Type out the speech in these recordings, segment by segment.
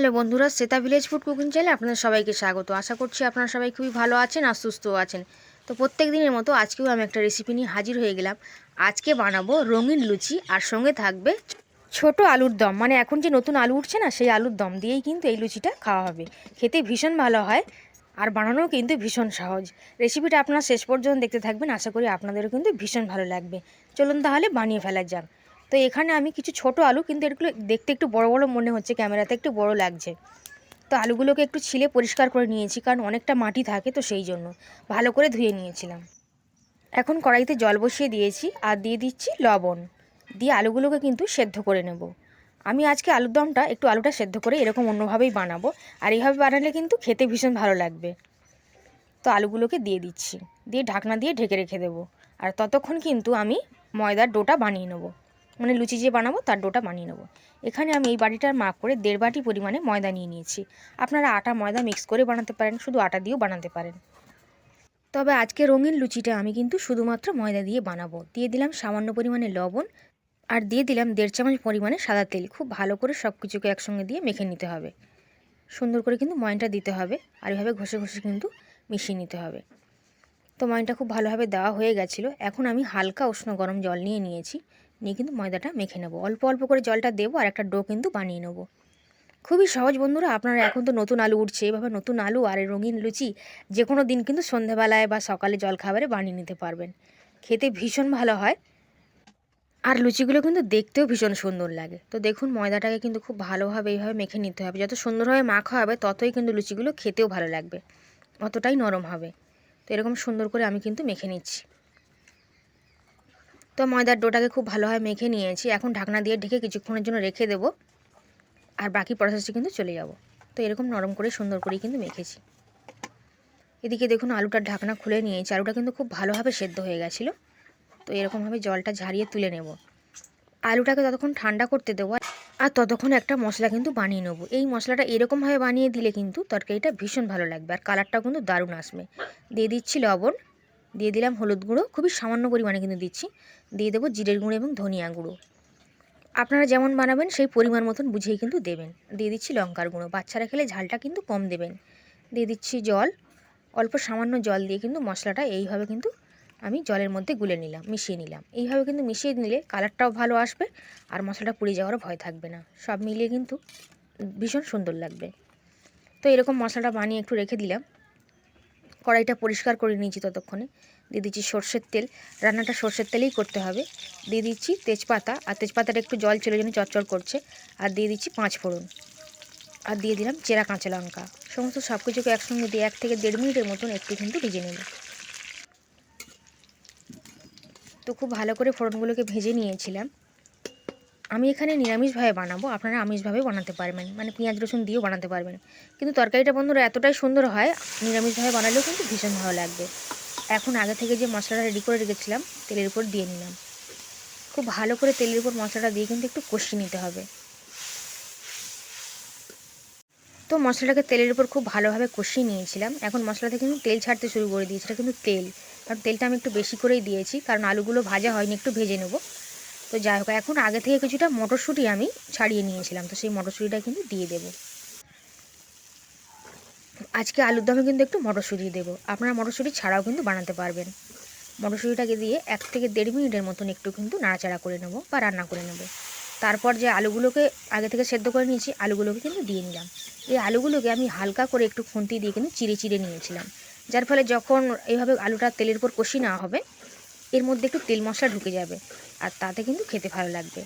Hello বন্ধুরা, Shweta village food cooking চ্যানেলে আপনাদের সবাইকে স্বাগত। আশা করছি আপনারা সবাই খুবই ভালো আছেন আর সুস্থও আছেন। তো প্রত্যেক দিনের মতো আজকেও আমি একটা রেসিপি নিয়ে হাজির হয়ে গেলাম। আজকে বানাবো রঙিন লুচি আর সঙ্গে থাকবে ছোট আলুর দম। মানে এখন যে নতুন আলু উঠছে না, সেই আলুর দম দিয়েই কিন্তু এই লুচিটা খাওয়া হবে। খেতে ভীষণ ভালো হয় আর বানানোও কিন্তু ভীষণ সহজ। রেসিপিটা আপনারা শেষ পর্যন্ত দেখতে থাকবেন। আশা করি আপনাদেরও কিন্তু ভীষণ ভালো লাগবে। চলুন তাহলে বানিয়ে ফেলা যাক। তো এখানে আমি কিছু ছোট আলু, কিন্তু এগুলো দেখতে একটু বড় বড় মনে হচ্ছে ক্যামেরাতে, একটু বড় লাগছে। তো আলুগুলোকে একটু ছিলে পরিষ্কার করে নিয়েছি, কারণ অনেকটা মাটি থাকে তো সেই জন্য। ভালো করে ধুয়ে নিয়েছিলাম। এখন কড়াইতে জল বসিয়ে দিয়েছি আর দিয়ে দিচ্ছি লবণ। দিয়ে আলুগুলোকে কিন্তু সেদ্ধ করে নেব। আমি আজকে আলুর দমটা একটু আলুটা সেদ্ধ করে এরকম অন্যভাবেই বানাবো, আর এইভাবে বানালে কিন্তু খেতে ভীষণ ভালো লাগবে। তো আলুগুলোকে দিয়ে দিচ্ছি। দিয়ে ঢাকনা দিয়ে ঢেকে রেখে দেবো। আর ততক্ষণ কিন্তু আমি ময়দার ডোটা বানিয়ে নেব। মানে লুচি যে বানাবো, তার ডোটা বানিয়ে নেব। এখানে আমি এই বাটিটার মাপ করে দেড় বাটি পরিমাণে ময়দা নিয়ে নিয়েছি। আপনারা আটা, ময়দা মিক্স করে বানাতে পারেন, শুধু আটা দিয়েও বানাতে পারেন। তবে আজকে রঙিন লুচিটা আমি কিন্তু শুধুমাত্র ময়দা দিয়ে বানাবো। দিয়ে দিলাম সামান্য পরিমাণে লবণ আর দিয়ে দিলাম দেড় চামচ পরিমাণে সাদা তেল। খুব ভালো করে সব কিছুকে একসঙ্গে দিয়ে মেখে নিতে হবে। সুন্দর করে কিন্তু ময়নটা দিতে হবে আর এভাবে ঘষে ঘষে কিন্তু মিশিয়ে নিতে হবে। তো ময়নটা খুব ভালোভাবে দেওয়া হয়ে গেছিল। এখন আমি হালকা উষ্ণ গরম জল নিয়ে নিয়েছি। নিয়ে কিন্তু ময়দাটা মেখে নেব। অল্প অল্প করে জলটা দেবো আর একটা ডো কিন্তু বানিয়ে নেব। খুবই সহজ বন্ধুরা, আপনারা এখন তো নতুন আলু উঠছে, এভাবে নতুন আলু আর রঙিন লুচি যে কোনো দিন কিন্তু সন্ধ্যাবেলায় বা সকালে জলখাবারে বানিয়ে নিতে পারবেন। খেতে ভীষণ ভালো হয় আর লুচিগুলো কিন্তু দেখতেও ভীষণ সুন্দর লাগে। তো দেখুন, ময়দাটাকে কিন্তু খুব ভালোভাবে এইভাবে মেখে নিতে হবে। যত সুন্দরভাবে মাখা হবে, ততই কিন্তু লুচিগুলো খেতেও ভালো লাগবে। অতটাই নরম হবে। তো এরকম সুন্দর করে আমি কিন্তু মেখে নিচ্ছি। তো ময়দার ডোটাকে খুব ভালোভাবে মেখে নিয়েছি। এখন ঢাকনা দিয়ে ঢেকে কিছুক্ষণের জন্য রেখে দেবো। আর বাকি প্রসেসটি কিন্তু চলে যাব। তো এরকম নরম করে সুন্দর করেই কিন্তু মেখেছি। এদিকে দেখুন আলুটার ঢাকনা খুলে নিয়েছি। আলুটা কিন্তু খুব ভালোভাবে সেদ্ধ হয়ে গেছিল। তো এরকমভাবে জলটা ঝারিয়ে তুলে নেব। আলুটাকে ততক্ষণ ঠান্ডা করতে দেবো। আর ততক্ষণ একটা মশলা কিন্তু বানিয়ে নেব। এই মশলাটা এরকমভাবে বানিয়ে দিলে কিন্তু তরকারিটা ভীষণ ভালো লাগবে। আর কালারটাও কিন্তু দারুণ আসবে। দিয়ে দিচ্ছি লবণ। দিয়ে দিলাম হলুদ গুঁড়ো। খুবই সামান্য পরিমাণে কিন্তু দিচ্ছি। দিয়ে দেবো জিরের গুঁড়ো এবং ধনিয়া গুঁড়ো। আপনারা যেমন বানাবেন সেই পরিমাণ মতন বুঝেই কিন্তু দেবেন। দিয়ে দিচ্ছি লঙ্কার গুঁড়ো। বাচ্চারা খেলে ঝালটা কিন্তু কম দেবেন। দিয়ে দিচ্ছি জল। অল্প সামান্য জল দিয়ে কিন্তু মশলাটা এইভাবে কিন্তু আমি জলের মধ্যে গুলে নিলাম, মিশিয়ে নিলাম। এইভাবে কিন্তু মিশিয়ে নিলে কালারটাও ভালো আসবে আর মশলাটা পুড়ে যাওয়ারও ভয় থাকবে না। সব মিলিয়ে কিন্তু ভীষণ সুন্দর লাগবে। তো এরকম মশলাটা বানিয়ে একটু রেখে দিলাম। কড়াইটা পরিষ্কার করে নিয়েছি ততক্ষণে। দিয়ে দিচ্ছি সর্ষের তেল। রান্নাটা সর্ষের তেলেই করতে হবে। দিয়ে দিচ্ছি তেজপাতা। আর তেজপাতাটা একটু জল চলে যেন চচ্চড় করছে। আর দিয়ে দিচ্ছি পাঁচ ফোড়ন। আর দিয়ে দিলাম চেরা কাঁচা লঙ্কা। সমস্ত সব কিছুকে একসঙ্গে দিয়ে এক থেকে দেড় মিনিটের মতন একটু কিন্তু ভেজে নেব। তো খুব ভালো করে ফোড়নগুলোকে ভেজে নিয়েছিলাম। আমি এখানে নিরামিষভাবে বানাবো, আপনারা আমিষভাবে বানাতে পারবেন। মানে পেঁয়াজ, রসুন দিয়েও বানাতে পারবেন। কিন্তু তরকারিটা বন্ধুরা এতটাই সুন্দর হয়, নিরামিষভাবে বানালেও কিন্তু ভীষণ ভালো লাগবে। এখন আগে থেকে যে মশলাটা রেডি করে রেখেছিলাম, তেলের উপর দিয়ে নিলাম। খুব ভালো করে তেলের উপর মশলাটা দিয়ে কিন্তু একটু কষিয়ে নিতে হবে। তো মশলাটাকে তেলের উপর খুব ভালোভাবে কষিয়ে নিয়েছিলাম। এখন মশলা থেকে কিন্তু তেল ছাড়তে শুরু করে দিয়েছি কিন্তু তেল। কারণ তেলটা আমি একটু বেশি করেই দিয়েছি, কারণ আলুগুলো ভাজা হয়নি, একটু ভেজে নেব। তো যাই হোক, এখন আগে থেকে কিছুটা মটরশুঁটি আমি ছাড়িয়ে নিয়েছিলাম, তো সেই মটরশুঁটিটা কিন্তু দিয়ে দেব। আজকে আলুর দমে কিন্তু একটু মটরশুঁটি দেবো। আপনারা মটরশুঁটি ছাড়াও কিন্তু বানাতে পারবেন। মটরশুঁটিটাকে দিয়ে এক থেকে দেড় মিনিটের মতন একটু কিন্তু নাড়াচাড়া করে নেব বা রান্না করে নেব। তারপর যে আলুগুলোকে আগে থেকে সেদ্ধ করে নিয়েছি, আলুগুলোকে কিন্তু দিয়ে নিলাম। এই আলুগুলোকে আমি হালকা করে একটু খুন্তি দিয়ে কিন্তু চিড়ে চিড়ে নিয়েছিলাম। যার ফলে যখন এইভাবে আলুটা তেলের উপর কষি নেওয়া হবে এর মধ্যে একটু তেল মশলা ঢুকে যাবে, আর তাতে কিন্তু খেতে ভালো লাগবে।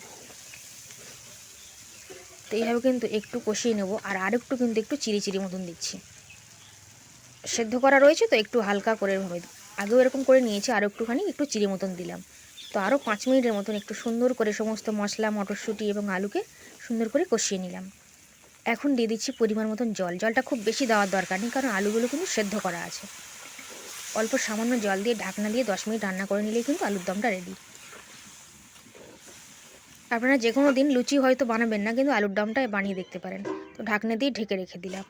তো এইভাবে কিন্তু একটু কষিয়ে নেব, আর আরেকটু কিন্তু একটু চিড়ি চিড়ি মতন দিচ্ছি। সেদ্ধ করা রয়েছে তো একটু হালকা করে হবে আগেও এরকম করে নিয়েছি, আরও একটুখানি একটু চিড়ি মতন দিলাম। তো আরও পাঁচ মিনিটের মতন একটু সুন্দর করে সমস্ত মশলা, মটরশুঁটি এবং আলুকে সুন্দর করে কষিয়ে নিলাম। এখন দিয়ে দিচ্ছি পরিমাণ মতন জল। জলটা খুব বেশি দেওয়ার দরকার নেই, কারণ আলুগুলো কিন্তু সেদ্ধ করা আছে। অল্প সামান্য জল দিয়ে ঢাকনা দিয়ে দশ মিনিট রান্না করে নিলেই কিন্তু আলুর দমটা রেডি আপনারা যে কোনো দিন লুচি হয়তো বানাবেন না, কিন্তু আলুর দমটা বানিয়ে দেখতে পারেন। তো ঢাকনা দিয়ে ঢেকে রেখে দিলাম।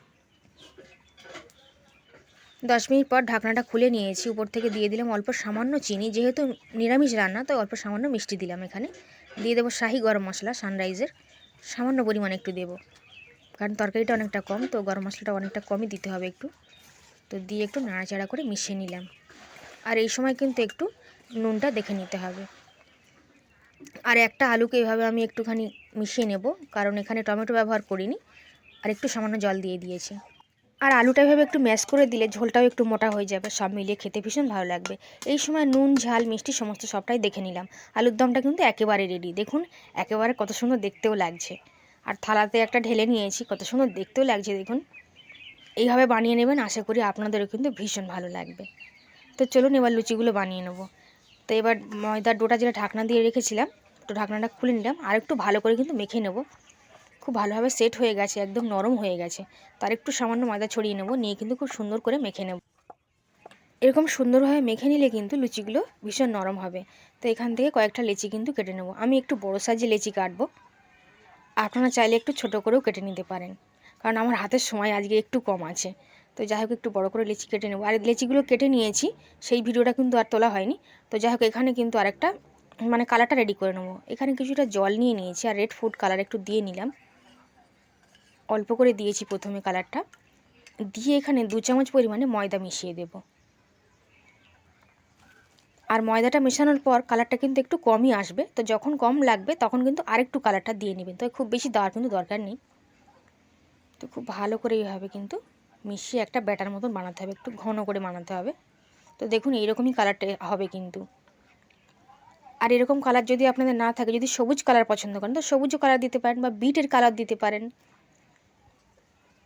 দশ মিনিট পর ঢাকনাটা খুলে নিয়েছি। উপর থেকে দিয়ে দিলাম অল্প সামান্য চিনি, যেহেতু নিরামিষ রান্না তো অল্প সামান্য মিষ্টি দিলাম এখানে। দিয়ে দেবো শাহি গরম মশলা সানরাইজের সামান্য পরিমাণে একটু দেবো। কারণ তরকারিটা অনেকটা কম, তো গরম মশলাটা অনেকটা কমই দিতে হবে একটু। তো দিয়ে একটু নাড়াচাড়া করে মিশিয়ে নিলাম। আর এই সময় কিন্তু একটু নুনটা দেখে নিতে হবে। আর একটা আলুকে এভাবে আমি একটুখানি মিশিয়ে নেব, কারণ এখানে টমেটো ব্যবহার করিনি। আর একটু সামান্য জল দিয়ে দিয়েছি। আর আলুটা এভাবে একটু ম্যাশ করে দিলে ঝোলটাও একটু মোটা হয়ে যাবে, সব মিলিয়ে খেতে ভীষণ ভালো লাগবে। এই সময় নুন, ঝাল, মিষ্টি সমস্ত সবটাই দেখে নিলাম। আলুর দমটা কিন্তু একেবারে রেডি দেখুন, একেবারে কত সুন্দর দেখতেও লাগছে। আর থালাতে একটা ঢেলে নিয়েছি, কত সুন্দর দেখতেও লাগছে, দেখুন। এইভাবে বানিয়ে নেবেন, আশা করি আপনাদেরও কিন্তু ভীষণ ভালো লাগবে। তো চলুন এবার লুচিগুলো বানিয়ে নেব। তো এবার ময়দার ডোটা যেটা ঢাকনা দিয়ে রেখেছিলাম, তো ঢাকনাটা খুলে নিলাম। আর একটু ভালো করে কিন্তু মেখে নেব। খুব ভালোভাবে সেট হয়ে গেছে, একদম নরম হয়ে গেছে। তার একটু সামান্য ময়দা ছড়িয়ে নেব, নিয়ে কিন্তু খুব সুন্দর করে মেখে নেব। এরকম সুন্দরভাবে মেখে নিলে কিন্তু লুচিগুলো ভীষণ নরম হবে। তো এখান থেকে কয়েকটা লেচি কিন্তু কেটে নেব। আমি একটু বড়ো সাইজে লেচি কাটবো। আপনারা চাইলে একটু ছোট করেও কেটে নিতে পারেন। কারণ আমার হাতের সময় আজকে একটু কম আছে। তো যাই হোক একটু বড় করে লেচি কেটে নেব। আর লেচিগুলো কেটে নিয়েছি, সেই ভিডিওটা কিন্তু আর তোলা হয়নি। তো যাই হোক এখানে কিন্তু আরেকটা মানে কালারটা রেডি করে নেব। এখানে কিছুটা জল নিয়ে নিয়েছি আর রেড ফুড কালার একটু দিয়ে নিলাম। অল্প করে দিয়েছি প্রথমে কালারটা দিয়ে এখানে দু চামচ পরিমাণে ময়দা মিশিয়ে দেব। আর ময়দাটা মেশানোর পর কালারটা কিন্তু একটু কমই আসবে। তো যখন কম লাগবে তখন কিন্তু আরেকটু কালারটা দিয়ে নেবেন। তো খুব বেশি দেওয়ার কিন্তু দরকার নেই। তো খুব ভালো করে এইভাবে কিন্তু মিশিয়ে একটা ব্যাটার মতন বানাতে হবে, একটু ঘন করে বানাতে হবে। তো দেখুন, এইরকমই কালারটা হবে কিন্তু। আর এরকম কালার যদি আপনাদের না থাকে, যদি সবুজ কালার পছন্দ করেন, তো সবুজ কালার দিতে পারেন বা বিটের কালার দিতে পারেন।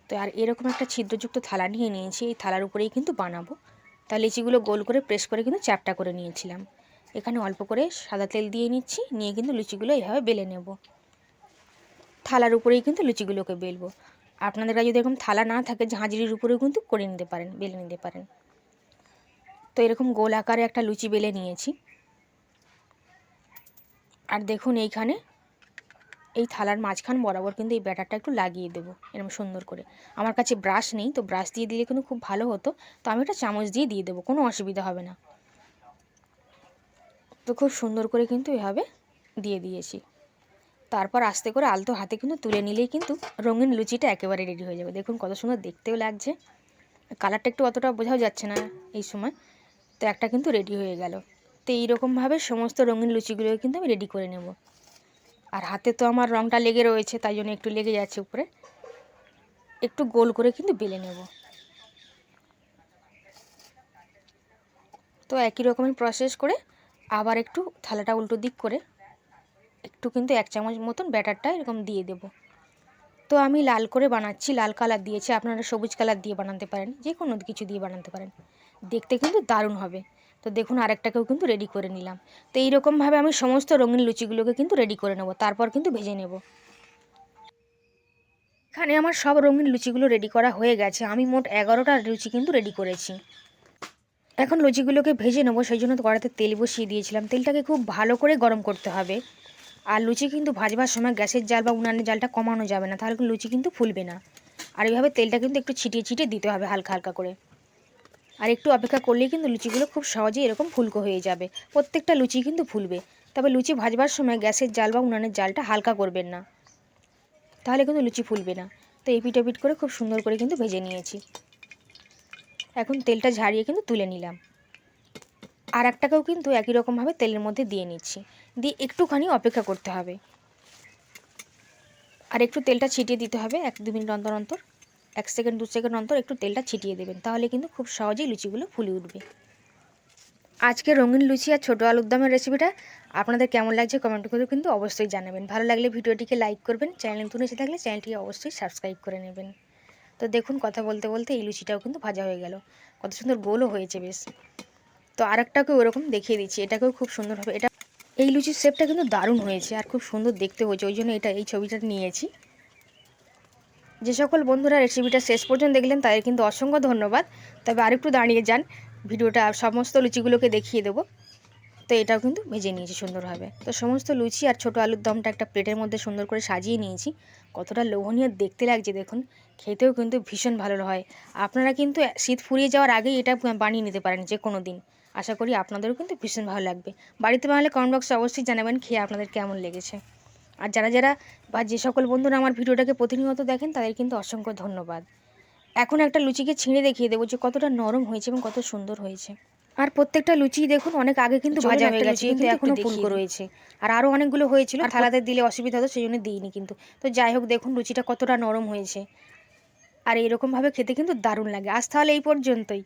তো আর এরকম একটা ছিদ্রযুক্ত থালা নিয়ে নিয়েছি, এই থালার উপরেই কিন্তু বানাবো। তা লিচিগুলো গোল করে প্রেস করে কিন্তু চ্যাপটা করে নিয়েছিলাম। এখানে অল্প করে সাদা তেল দিয়ে নিচ্ছি, নিয়ে কিন্তু লুচিগুলো এইভাবে বেলে নেব। থালার উপরেই কিন্তু লুচিগুলোকে বেলবো। আপনাদের কাছে যদি এরকম থালা না থাকে, ঝাঁঝরির উপরেও কিন্তু করে নিতে পারেন, বেলে নিতে পারেন। তো এরকম গোল আকারে একটা লুচি বেলে নিয়েছি। আর দেখুন এইখানে, এই থালার মাঝখান বরাবর কিন্তু এই ব্যাটারটা একটু লাগিয়ে দেবো, এরকম সুন্দর করে। আমার কাছে ব্রাশ নেই, তো ব্রাশ দিয়ে দিলে কিন্তু খুব ভালো হতো। তো আমি একটা চামচ দিয়ে দিয়ে দেবো, কোনো অসুবিধা হবে না। তো খুব সুন্দর করে কিন্তু এভাবে দিয়ে দিয়েছি। তারপর আস্তে করে আলতো হাতে কিন্তু তুলে নিলেই কিন্তু রঙিন লুচিটা একেবারে রেডি হয়ে যাবে। দেখুন কত সুন্দর দেখতেও লাগছে। কালারটা একটু অতটা বোঝাও যাচ্ছে না এই সময়। তো একটা কিন্তু রেডি হয়ে গেল। তো এইরকমভাবে সমস্ত রঙিন লুচিগুলো কিন্তু আমি রেডি করে নেব। আর হাতে তো আমার রঙটা লেগে রয়েছে, তাই জন্য একটু লেগে যাচ্ছে উপরে। একটু গোল করে কিন্তু বেলে নেব। তো একই রকমের প্রসেস করে আবার একটু থালাটা উল্টো দিক করে একটু কিন্তু এক চামচ মতন ব্যাটারটা এরকম দিয়ে দেব। তো আমি লাল করে বানাচ্ছি, লাল কালার দিয়েছি, আপনারা সবুজ কালার দিয়ে বানাতে পারেন যে কোনো কিছু দিয়ে বানাতে পারেন। দেখতে কিন্তু দারুণ হবে। তো দেখুন, আরেকটাকেও কিন্তু রেডি করে নিলাম। তো এইরকমভাবে আমি সমস্ত রঙিন লুচিগুলোকে কিন্তু রেডি করে নেব, তারপর কিন্তু ভেজে নেব। এখানে আমার সব রঙিন লুচিগুলো রেডি করা হয়ে গেছে। আমি মোট এগারোটা লুচি কিন্তু রেডি করেছি। এখন লুচিগুলোকে ভেজে নেব, সেই জন্য কড়াতে তেল বসিয়ে দিয়েছিলাম। তেলটাকে খুব ভালো করে গরম করতে হবে। আর লুচি কিন্তু ভাজবার সময় গ্যাসের জাল বা উনানের জালটা কমানো যাবে না, তাহলে লুচি কিন্তু ফুলবে না। আর এইভাবে তেলটা কিন্তু একটু ছিটিয়ে ছিটিয়ে দিতে হবে হালকা হালকা করে। আর একটু অপেক্ষা করলেই কিন্তু লুচিগুলো খুব সহজেই এরকম ফুলকো হয়ে যাবে। প্রত্যেকটা লুচি কিন্তু ফুলবে। তবে লুচি ভাজবার সময় গ্যাসের জাল বা উনানের জালটা হালকা করবেন না। তাহলে কিন্তু লুচি ফুলবে না। তো এই পিট করে খুব সুন্দর করে কিন্তু ভেজে নিয়েছি। এখন তেলটা ঝাড়িয়ে কিন্তু তুলে নিলাম। আর একটাকেও কিন্তু একই রকমভাবে তেলের মধ্যে দিয়ে নিচ্ছি। দিয়ে একটুখানি অপেক্ষা করতে হবে। আর একটু তেলটা ছিটিয়ে দিতে হবে, এক দু মিনিট অন্তর অন্তর, এক সেকেন্ড, দু সেকেন্ড অন্তর একটু তেলটা ছিটিয়ে দেবেন, তাহলে কিন্তু খুব সহজেই লুচিগুলো ফুলে উঠবে। আজকে রঙিন লুচি আর ছোটো আলুর দমের রেসিপিটা আপনাদের কেমন লাগছে কমেন্ট করে কিন্তু অবশ্যই জানাবেন। ভালো লাগলে ভিডিওটিকে লাইক করবেন চ্যানেল নতুন এসে থাকলে চ্যানেলটিকে অবশ্যই সাবস্ক্রাইব করে নেবেন। তো দেখুন, কথা বলতে বলতে এই লুচিটাও কিন্তু ভাজা হয়ে গেল। কত সুন্দর গোলও হয়েছে বেশ। তো আরেকটাকেও ওরকম দেখিয়ে দিচ্ছি, এটাকেও খুব সুন্দর হবে। এটা, এই লুচির শেপটা কিন্তু দারুণ হয়েছে আর খুব সুন্দর দেখতে হয়েছে, ওই জন্য এটা, এই ছবিটা নিয়েছি। যে সকল বন্ধুরা রেসিপিটা শেষ পর্যন্ত দেখলেন, তাদের কিন্তু অসংখ্য ধন্যবাদ। তবে আরেকটু দাঁড়িয়ে যান, ভিডিওটা সমস্ত লুচিগুলোকে দেখিয়ে দেবো। তো এটাও কিন্তু ভেজে নিয়েছি সুন্দরভাবে। তো সমস্ত লুচি আর ছোটো আলুর দমটা একটা প্লেটের মধ্যে সুন্দর করে সাজিয়ে নিয়েছি। কতটা লোভনীয় দেখতে লাগছে দেখুন, খেতেও কিন্তু ভীষণ ভালো হয়। আপনারা কিন্তু শীত ফুরিয়ে যাওয়ার আগেই এটা বানিয়ে নিতে পারেন যে কোনো দিন। আশা করি আপনাদেরও কিন্তু ভীষণ ভালো লাগবে। বাড়িতে বানালে কমেন্ট বক্সে অবশ্যই জানাবেন খেয়ে আপনাদের কেমন লেগেছে। আর যারা যারা বা যে সকল বন্ধুরা আমার ভিডিওটাকে প্রতিনিয়ত দেখেন তাদের কিন্তু অসংখ্য ধন্যবাদ। এখন একটা লুচিকে ছিঁড়ে দেখিয়ে দেবো যে কতটা নরম হয়েছে এবং কত সুন্দর হয়েছে। আর প্রত্যেকটা লুচি দেখুন অনেক আগে কিন্তু ভাজা হয়ে গেছে কিন্তু কিন্তু এখনও ফুলকো রয়েছে। আর আরও অনেকগুলো হয়েছিল থালাতে দিলে অসুবিধা হতো সেই জন্য দিইনি কিন্তু। তো যাই হোক দেখুন লুচিটা কতটা নরম হয়েছে। আর এরকমভাবে খেতে কিন্তু দারুণ লাগে। আজ তাহলে এই পর্যন্তই।